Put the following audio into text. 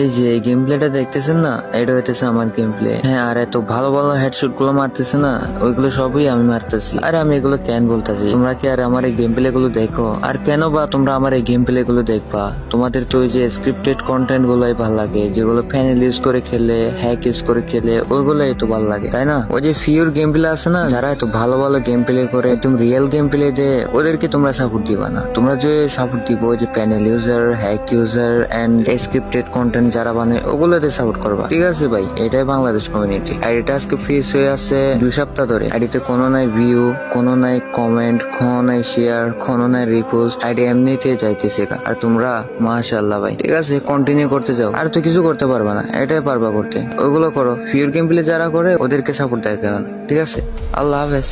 এই যে গেম প্লেটা দেখতেছেন না? এটা হইতেছে আমার গেম প্লে হ্যাঁ আর, এত ভালো ভালো গুলো মারতেছে না? ওইগুলো সবই আমি মারতেছি। আর, আমি এগুলো কেন বলতেছি? তোমরা কি আর আমার এই গেম প্লে গুলো দেখো? আর কেন বা তোমরা আমার এই গেম প্লে গুলো দেখবা? তোমাদের তো ওই যে স্ক্রিপ্টেড কন্টেন্ট গুলোই ভালো লাগে, যেগুলো প্যানেল ইউজ করে খেলে হ্যাক ইউজ করে খেলে, ওইগুলোই তো ভালো লাগে, তাই না? ওই যে ফিউর গেম প্লে আছে না, যারা এত ভালো ভালো গেম প্লে করে, একদম রিয়েল গেম প্লে দে, ওদেরকে তোমরা সাপোর্ট দিবা না। তোমরা যে সাপোর্ট দিব যে panel user hack user and scripted content যারা বানায়, ওগুলোতে সাপোর্ট করবা। ঠিক আছে ভাই? এটাই বাংলাদেশ কমিউনিটি আইডিটা আজকে ফ্রিজ হয়ে আছে দুই সপ্তাহ ধরে। আইডিতে কোনো নাই ভিউ কোনো নাই কমেন্ট কোনো নাই শেয়ার কোনো নাই রিপোস্ট আইডি এমনিতে যাইতেছে। আর তোমরা মাশাল্লাহ ভাই। ঠিক আছে? কন্টিনিউ করতে যাও। আর তো কিছু করতে পারবা না। এটাই পারবা করতে। ওগুলো করো। ফিউর গেম প্লে যারা করে, ওদেরকে সাপোর্ট দেয় না। ঠিক আছে? আল্লাহ হাফেজ।